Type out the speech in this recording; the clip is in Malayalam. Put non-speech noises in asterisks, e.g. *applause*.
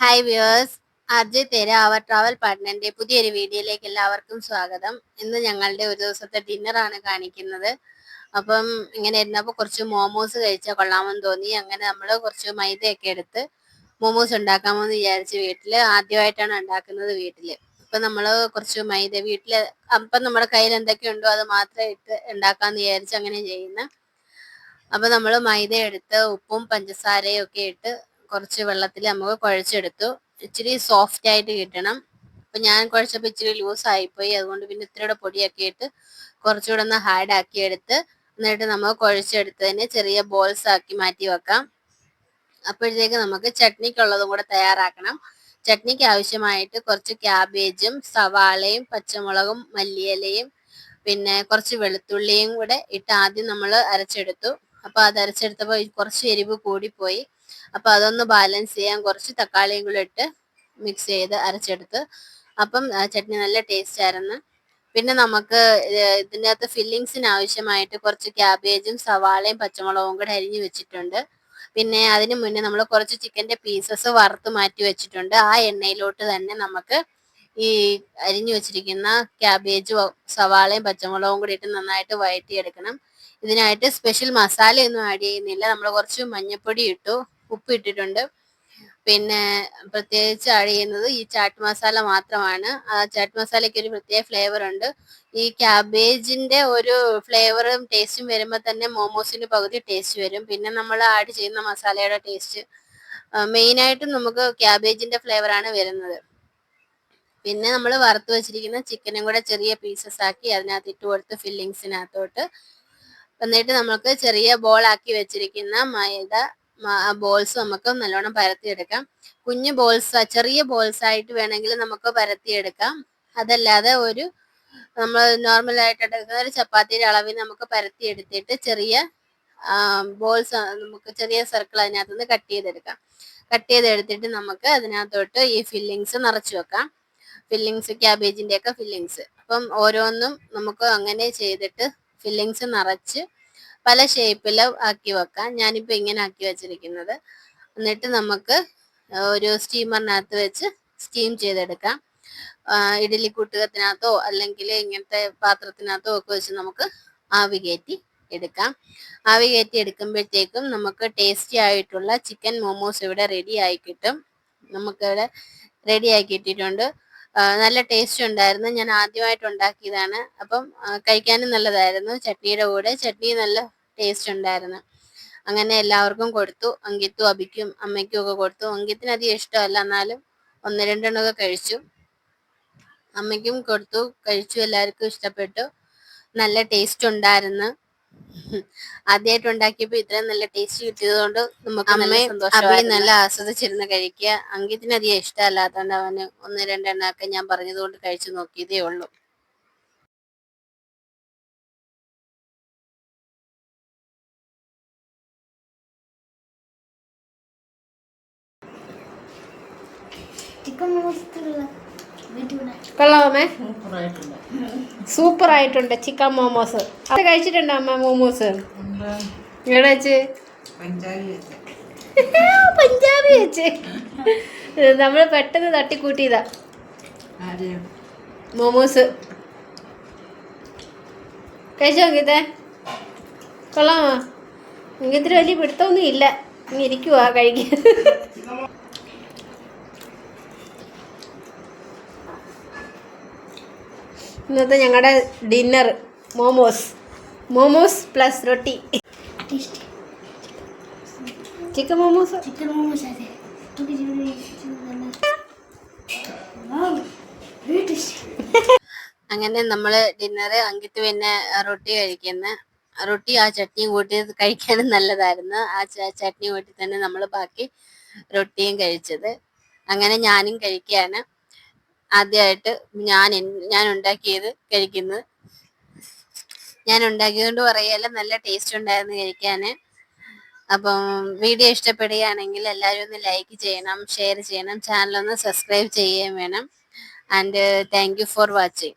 ഹായ് വ്യൂവേഴ്സ് അർജി തേര അവർ ട്രാവൽ പാർട്ട്ണറിന്റെ പുതിയൊരു വീഡിയോയിലേക്ക് എല്ലാവർക്കും സ്വാഗതം. ഇന്ന് ഞങ്ങളുടെ ഒരു ദിവസത്തെ ഡിന്നറാണ് കാണിക്കുന്നത്. അപ്പം ഇങ്ങനെ ഇരുന്നപ്പോൾ കുറച്ച് മോമോസ് കഴിച്ചാൽ കൊള്ളാമെന്ന് തോന്നി. അങ്ങനെ നമ്മൾ കുറച്ച് മൈദയൊക്കെ എടുത്ത് മോമോസ് ഉണ്ടാക്കാമെന്ന് വിചാരിച്ച് വീട്ടിൽ ആദ്യമായിട്ടാണ് ഉണ്ടാക്കുന്നത് വീട്ടിൽ അപ്പം നമ്മൾ കുറച്ച് മൈദ വീട്ടിൽ അപ്പം നമ്മുടെ കയ്യിൽ എന്തൊക്കെയുണ്ടോ അത് മാത്രം ഇട്ട് ഉണ്ടാക്കാമെന്ന് വിചാരിച്ച് അങ്ങനെ ചെയ്യുന്ന. അപ്പം നമ്മൾ മൈദ എടുത്ത് ഉപ്പും പഞ്ചസാരയും ഒക്കെ ഇട്ട് കുറച്ച് വെള്ളത്തിൽ നമുക്ക് കുഴച്ചെടുത്തു. ഇച്ചിരി സോഫ്റ്റ് ആയിട്ട് കിട്ടണം. അപ്പൊ ഞാൻ കുഴച്ചപ്പോൾ ഇച്ചിരി ലൂസ് ആയിപ്പോയി. അതുകൊണ്ട് പിന്നെ ഇത്തിരിയുടെ പൊടിയൊക്കെ ഇട്ട് കുറച്ചുകൂടെ ഒന്ന് ഹാർഡ് ആക്കി എടുത്ത് എന്നിട്ട് നമ്മൾ കുഴച്ചെടുത്തതിന് ചെറിയ ബോൾസ് ആക്കി മാറ്റി വെക്കാം. അപ്പോഴത്തേക്ക് നമുക്ക് ചട്നിക്കുള്ളതും കൂടെ തയ്യാറാക്കണം. ചട്നിക്ക് ആവശ്യമായിട്ട് കുറച്ച് ക്യാബേജും സവാളയും പച്ചമുളകും മല്ലിയിലയും പിന്നെ കുറച്ച് വെളുത്തുള്ളിയും കൂടെ ഇട്ട് ആദ്യം നമ്മൾ അരച്ചെടുത്തു. അപ്പോൾ അത് അരച്ചെടുത്തപ്പോൾ കുറച്ച് എരിവ് കൂടിപ്പോയി. അപ്പോൾ അതൊന്ന് ബാലൻസ് ചെയ്യാൻ കുറച്ച് തക്കാളിയും കൂടെ ഇട്ട് മിക്സ് ചെയ്ത് അരച്ചെടുത്ത്. അപ്പം ചട്നി നല്ല ടേസ്റ്റ് ആയിരുന്നു. പിന്നെ നമുക്ക് ഇതിന്റെ അകത്ത് ഫില്ലിങ്സിന് ആവശ്യമായിട്ട് കുറച്ച് ക്യാബേജും സവാളയും പച്ചമുളകും കൂടെ അരിഞ്ഞു വെച്ചിട്ടുണ്ട്. പിന്നെ അതിന് മുന്നേ നമ്മൾ കുറച്ച് ചിക്കന്റെ പീസസ് വറുത്ത് മാറ്റി വെച്ചിട്ടുണ്ട്. ആ എണ്ണയിലോട്ട് തന്നെ നമുക്ക് ഈ അരിഞ്ഞു വെച്ചിരിക്കുന്ന ക്യാബേജും സവാളയും പച്ചമുളകും കൂടി ഇട്ട് നന്നായിട്ട് വഴറ്റിയെടുക്കണം. ഇതിനായിട്ട് സ്പെഷ്യൽ മസാലയൊന്നും ആഡ് ചെയ്യുന്നില്ല. നമ്മൾ കുറച്ച് മഞ്ഞൾപ്പൊടി ഇട്ടു ഉപ്പ് ഇട്ടിട്ടുണ്ട്. പിന്നെ പ്രത്യേകിച്ച് ആഡ് ചെയ്യുന്നത് ഈ ചാട്ട് മസാല മാത്രമാണ്. ആ ചാട്ട് മസാലയ്ക്ക് ഒരു പ്രത്യേക ഫ്ലേവർ ഉണ്ട്. ഈ ക്യാബേജിന്റെ ഒരു ഫ്ലേവറും ടേസ്റ്റും വരുമ്പോൾ തന്നെ മോമോസിന് പകുതി ടേസ്റ്റ് വരും. പിന്നെ നമ്മൾ ആഡ് ചെയ്യുന്ന മസാലയുടെ ടേസ്റ്റ് മെയിനായിട്ടും നമുക്ക് ക്യാബേജിന്റെ ഫ്ലേവറാണ് വരുന്നത്. പിന്നെ നമ്മൾ വറുത്ത് വെച്ചിരിക്കുന്ന ചിക്കനും കൂടെ ചെറിയ പീസസ് ആക്കി അതിനകത്ത് ഇട്ട് കൊടുത്ത് ഫില്ലിങ്സിനകത്തോട്ട് എന്നിട്ട് നമുക്ക് ചെറിയ ബോൾ ആക്കി വെച്ചിരിക്കുന്ന മൈദ ബോൾസ് നമുക്ക് നല്ലോണം പരത്തിയെടുക്കാം. കുഞ്ഞു ബോൾസ് ചെറിയ ബോൾസ് ആയിട്ട് വേണമെങ്കിൽ നമുക്ക് പരത്തിയെടുക്കാം. അതല്ലാതെ ഒരു നമ്മൾ നോർമലായിട്ട് എടുക്കുന്ന ഒരു ചപ്പാത്തിയുടെ അളവിൽ നമുക്ക് പരത്തി എടുത്തിട്ട് ചെറിയ ബോൾസ് നമുക്ക് ചെറിയ സർക്കിൾ അതിനകത്തുനിന്ന് കട്ട് ചെയ്തെടുക്കാം. കട്ട് ചെയ്തെടുത്തിട്ട് നമുക്ക് അതിനകത്തോട്ട് ഈ ഫില്ലിങ്സ് നിറച്ചു വെക്കാം. ഫില്ലിങ്സ് ക്യാബേജിന്റെ ഒക്കെ ഫില്ലിങ്സ് അപ്പം ഓരോന്നും നമുക്ക് അങ്ങനെ ചെയ്തിട്ട് ഫില്ലിങ്സ് നിറച്ച് പല ഷേപ്പിൽ ആക്കി വെക്കാം. ഞാനിപ്പോൾ ഇങ്ങനെ ആക്കി വെച്ചിരിക്കുന്നത്. എന്നിട്ട് നമുക്ക് ഒരു സ്റ്റീമറിനകത്ത് വെച്ച് സ്റ്റീം ചെയ്തെടുക്കാം. ഇഡലി കൂട്ടുകത്തിനകത്തോ അല്ലെങ്കിൽ ഇങ്ങനത്തെ പാത്രത്തിനകത്തോ ഒക്കെ വെച്ച് നമുക്ക് ആവി കയറ്റി എടുക്കാം. ആവി കയറ്റി എടുക്കുമ്പോഴത്തേക്കും നമുക്ക് ടേസ്റ്റി ആയിട്ടുള്ള ചിക്കൻ മോമോസ് ഇവിടെ റെഡി ആയി കിട്ടും. നമുക്കിവിടെ റെഡി ആക്കി ഇട്ടിട്ടുണ്ട് നല്ല ടേസ്റ്റ് ഉണ്ടായിരുന്നു. ഞാൻ ആദ്യമായിട്ട് ഉണ്ടാക്കിയതാണ്. അപ്പം കഴിക്കാനും നല്ലതായിരുന്നു. ചട്നിയുടെ കൂടെ ചട്നി നല്ല ടേസ്റ്റ് ഉണ്ടായിരുന്നു. അങ്ങനെ എല്ലാവർക്കും കൊടുത്തു. അങ്കിത്തും അബിക്കും അമ്മയ്ക്കും ഒക്കെ കൊടുത്തു. അങ്കിത്തിന് അധികം ഇഷ്ടമല്ല. എന്നാലും ഒന്ന് രണ്ടെണ്ണമൊക്കെ കഴിച്ചു. അമ്മയ്ക്കും കൊടുത്തു. കഴിച്ചു. എല്ലാവർക്കും ഇഷ്ടപ്പെട്ടു. നല്ല ടേസ്റ്റ് ഉണ്ടായിരുന്നു. *laughs* ആദ്യമായിട്ട് ഉണ്ടാക്കിയപ്പോ ഇത്രയും നല്ല ടേസ്റ്റ് കിട്ടിയത് കൊണ്ട് നമുക്ക് അമ്മയും അമ്മയും നല്ല ആസ്വദിച്ചിരുന്ന് കഴിക്കുക. അങ്കിത്തിന് അധികം ഇഷ്ടമല്ലാത്തതുകൊണ്ട് അവന് ഒന്ന് രണ്ടെണ്ണമൊക്കെ ഞാൻ പറഞ്ഞതുകൊണ്ട് കഴിച്ചു നോക്കിയതേ ഉള്ളൂ കൊള്ളാമേ സൂപ്പർ ആയിട്ടുണ്ട് ചിക്കൻ മോമോസ്. അത് കഴിച്ചിട്ടുണ്ടോ അമ്മ മോമോസ്? എവിടെ വെച്ച്? പഞ്ചാബി വെച്ച്. *laughs* നമ്മൾ പെട്ടെന്ന് തട്ടിക്കൂട്ടിയതാ. മോമോസ്. കഴിച്ചോ നോക്കിയതേ കൊള്ളാമോ ഇങ്ങനത്തെ വലിയ പിടുത്തമൊന്നും ഇല്ല. ഇനി ഇരിക്കുവാ കഴിക്കാൻ. ഇന്നത്തെ ഞങ്ങളുടെ ഡിന്നർ മോമോസ് മോമോസ് പ്ലസ് റൊട്ടി ചിക്കൻ മോമോസ് ചിക്കൻ മോമോസ് അതെ. അങ്ങനെ നമ്മൾ ഡിന്നർ അങ്കിത്ത് പിന്നെ റൊട്ടി കഴിക്കുന്ന. റൊട്ടി ആ ചട്നി കൂട്ടി കഴിക്കാനും നല്ലതായിരുന്നു. ആ ചട്നി കൂട്ടി തന്നെ നമ്മൾ ബാക്കി റൊട്ടിയും കഴിച്ചത്. അങ്ങനെ ഞാനും കഴിക്കുകയാണ് ആദ്യമായിട്ട് ഞാൻ ഞാൻ ഉണ്ടാക്കിയത് കഴിക്കുന്നത്. ഞാൻ ഉണ്ടാക്കിയതുകൊണ്ട് പറയല്ല നല്ല ടേസ്റ്റ് ഉണ്ടായിരുന്നു കഴിക്കാൻ. അപ്പം വീഡിയോ ഇഷ്ടപ്പെടുകയാണെങ്കിൽ എല്ലാവരും ഒന്ന് ലൈക്ക് ചെയ്യണം ഷെയർ ചെയ്യണം ചാനലൊന്ന് സബ്സ്ക്രൈബ് ചെയ്യുകയും വേണം. And thank for watching